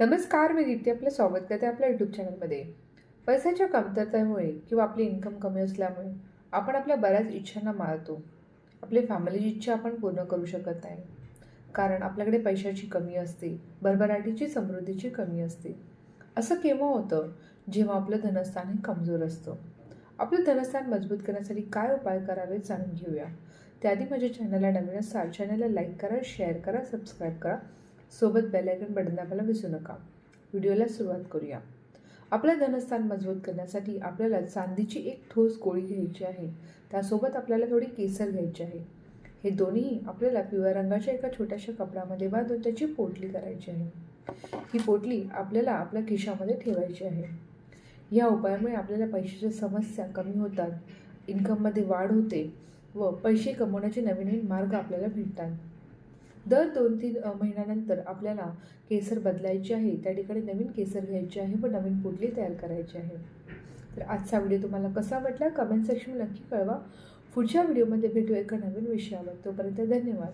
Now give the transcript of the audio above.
नमस्कार मी दीप्ती आपलं स्वागत करते आपल्या यूट्यूब चॅनलमध्ये पैशाच्या कमतरतेमुळे किंवा आपली इन्कम कमी असल्यामुळे आपण आपल्या बऱ्याच इच्छांना मारतो. आपली फॅमिलीची इच्छा आपण पूर्ण करू शकत नाही. कारण आपल्याकडे पैशाची कमी असते भरभराटीची समृद्धीची कमी असते. असं केव्हा होतं? जेव्हा आपलं धनस्थान हे कमजोर असतं. आपलं धनस्थान मजबूत करण्यासाठी काय उपाय करावे जाणून घेऊया. त्याआधी माझ्या चॅनलला नवीन असाल चॅनलला लाईक करा शेअर करा सबस्क्राईब करा. सोबत बेलायकन बटन दाबायला विसरू नका. व्हिडिओला सुरुवात करूया. आपलं धनस्थान मजबूत करण्यासाठी आपल्याला चांदीची एक ठोस गोळी घ्यायची आहे. त्यासोबत आपल्याला थोडी केसर घ्यायची आहे. हे दोन्ही आपल्याला पिवळ्या रंगाच्या एका छोट्याशा कपड्यामध्ये बांधून त्याची पोटली करायची आहे. ही पोटली आपल्याला आपल्या खिशामध्ये ठेवायची आहे. या उपायामुळे आपल्याला पैशाच्या समस्या कमी होतात इन्कममध्ये वाढ होते व पैसे कमवण्याचे नवीन नवीन मार्ग आपल्याला भेटतात. दर दोन तीन महिन्यानंतर आपल्याला केसर बदलायची आहे त्या ठिकाणी नवीन केसर घ्यायची आहे व नवीन पुडली तयार करायची आहे तर आजचा व्हिडिओ तुम्हाला कसा वाटला कमेंट सेक्शन नक्की कळवा. पुढच्या व्हिडिओमध्ये भेटू एका नवीन विषयावर. तोपर्यंत धन्यवाद.